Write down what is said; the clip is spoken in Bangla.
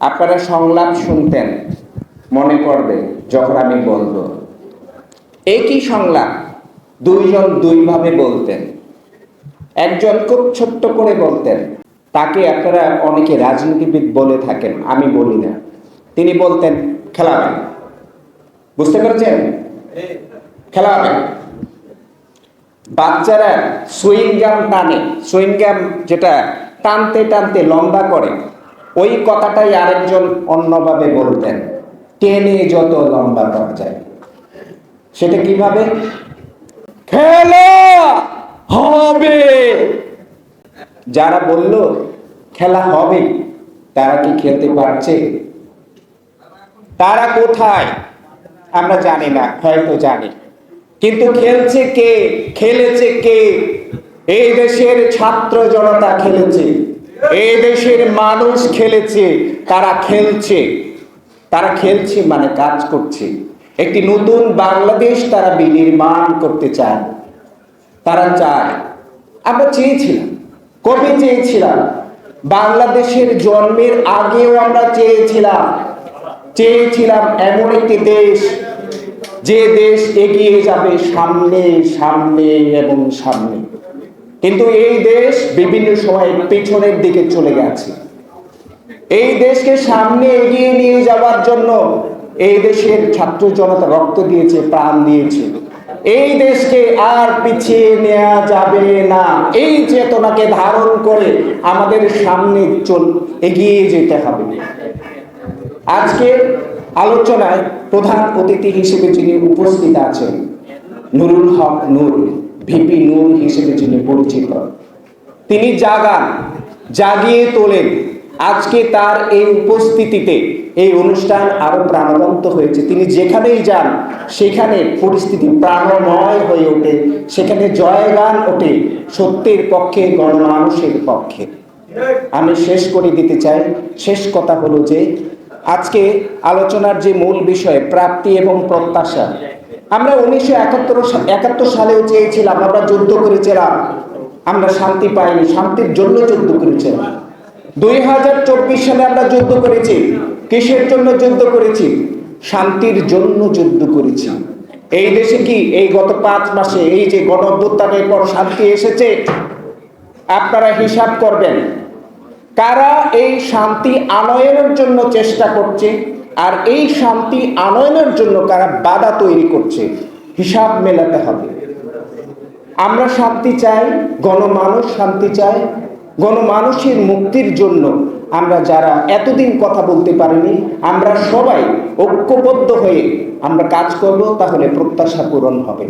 আপনারা সংলাপ শুনতেন, মনে করবে যখন আমি বলব। একই সংলাপ দুইজন দুইভাবে বলতেন। একজন খুব ছোট্ট করে বলতেন, তাকে আপনারা অনেকে রাজনীতিবিদ বলে থাকেন, আমি বলি না। তিনি বলতেন খেলাবেন বুঝতে পেরেছেন? খেলাবেন বাচ্চারা সুইংগাম টানে সুইংগাম যেটা টানতে টানতে লম্বা করে ওই কথাটাই আরেকজন অন্যভাবে বলতেন, টেনে যত লম্বা করা যায় সেটা কীভাবে? খেলা হবে। যারা বলল, খেলা হবে, তারা কি খেলতে পারছে? তারা কোথায়? আমরা জানি না, হয়তো জানি। কিন্তু খেলছে কে? খেলেছে কে? এই দেশের ছাত্র জনতা খেলেছে। এই দেশের মানুষ খেলেছে, তারা খেলছে। তারা খেলছে মানে কাজ করছে। একটি নতুন বাংলাদেশ তারা বিনির্মাণ করতে চায়। তারা চায়। আমরা চেয়েছিলাম, কবে চেয়েছিলাম? বাংলাদেশের জন্মের আগেও আমরা চেয়েছিলাম। চেয়েছিলাম এমন একটি দেশ, যে দেশ এগিয়ে যাবে সামনে সামনে এবং সামনে। কিন্তু এই দেশ বিভিন্ন সময় পেছনের দিকে চলে গেছে। এই দেশকে সামনে এগিয়ে নিয়ে যাওয়ার জন্য এই দেশের ছাত্র জনতা রক্ত দিয়েছে, প্রাণ দিয়েছে। এই দেশকে আর পিছিয়ে নেওয়া যাবে না। এই চেতনাকে ধারণ করে আমাদের সামনে চল, এগিয়ে যেতে হবে। আজকে আলোচনায় প্রধান অতিথি হিসেবে যিনি উপস্থিত আছেন, নুরুল হক নূর। ভিপি নূর হিসেবে যিনি পরিচিত, তিনি জাগান, জাগিয়ে তোলেন। আজকে তার এই উপস্থিতিতে এই অনুষ্ঠান আরও প্রাণবন্ত হয়েছে। তিনি যেখানেই যান, সেখানে পরিস্থিতি প্রাণময় হয়ে ওঠে। সেখানে জয়গান ওঠে সত্যের পক্ষে, গণমানুষের পক্ষে। আমি শেষ করে দিতে চাই। শেষ কথা হলো যে আজকে আলোচনার যে মূল বিষয়, প্রাপ্তি এবং প্রত্যাশা। আমরা উনিশশো একাত্তর একাত্তর সালেও চেয়েছিলাম, আমরা যুদ্ধ করেছিলাম। আমরা শান্তি পাইনি, শান্তির জন্য যুদ্ধ করেছিলাম। দুই হাজার চব্বিশ সালে আমরা যুদ্ধ করেছি। কিসের জন্য যুদ্ধ করেছি? শান্তির জন্য যুদ্ধ করেছি। এই দেশে কি এই গত পাঁচ মাসে এই যে গণ পর শান্তি এসেছে? আপনারা হিসাব করবেন। কারা এই শান্তি আনয়নের জন্য চেষ্টা করছে, আর এই শান্তি আনয়নের জন্য কারা বাধা তৈরি করছে। হিসাব মেলাতে হবে। আমরা শান্তি চাই, গণমানুষ শান্তি চায় গণমানুষের মুক্তির জন্য আমরা যারা এতদিন কথা বলতে পারিনি, আমরা সবাই ঐক্যবদ্ধ হয়ে আমরা কাজ করব, তাহলে প্রত্যাশা পূরণ হবে।